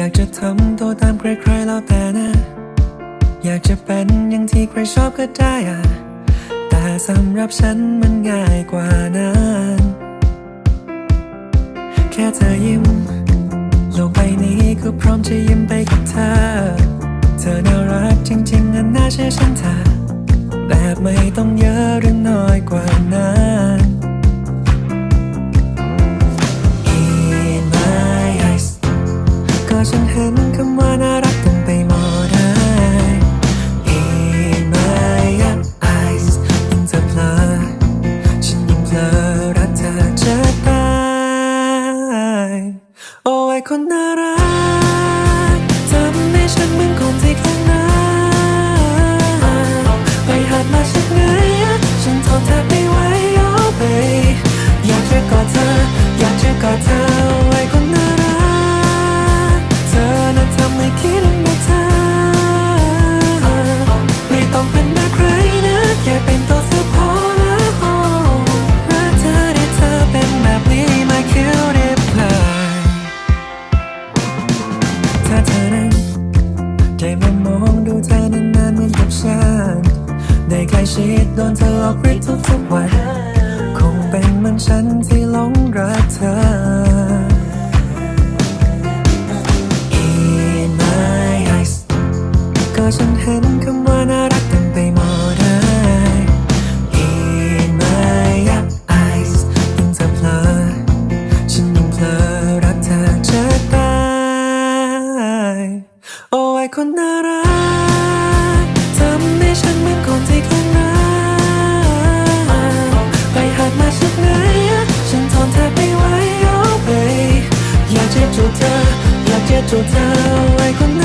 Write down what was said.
อยากจะทำตัวตามใครๆแล้วแต่นะ อยากจะเป็นอย่างที่ใครชอบก็ได้อะแต่สำหรับฉันมันง่ายกว่านั้นแค่เธอยิ้มโลกใบนี้ก็พร้อมจะยิ้มไปกับเธอ เธอน่ารักจริงๆนน่าเชื่อฉันเธอแบบไม่ต้องเยอะหรือน้อยกว่า ห็นคำว่าน่ารักเต็มไปหมดเลย In my eyes ยิ่งเธอเพลอฉันยิ่งเพลอรักเธอจะตายโอ้ยคนน่ารักทำให้ฉันเหมือนคนที่ ได้มามองดูเธอนานๆเหมือนกับฉัน ได้ใกล้ชิดโดนเธอหลอกริดทุกๆวัน คงเป็นเหมือนฉันที่หลงรักเธอ In my eyes ก็ฉันเห็น คนน่ารักทำให้ฉันเหมือนคนที่คลั่งรักไปหักมาชักไหนฉันทนแทบไม่ไหวโอ้ babe อยากจะจูบเธออยากจะจูบเธอเอาไว้คน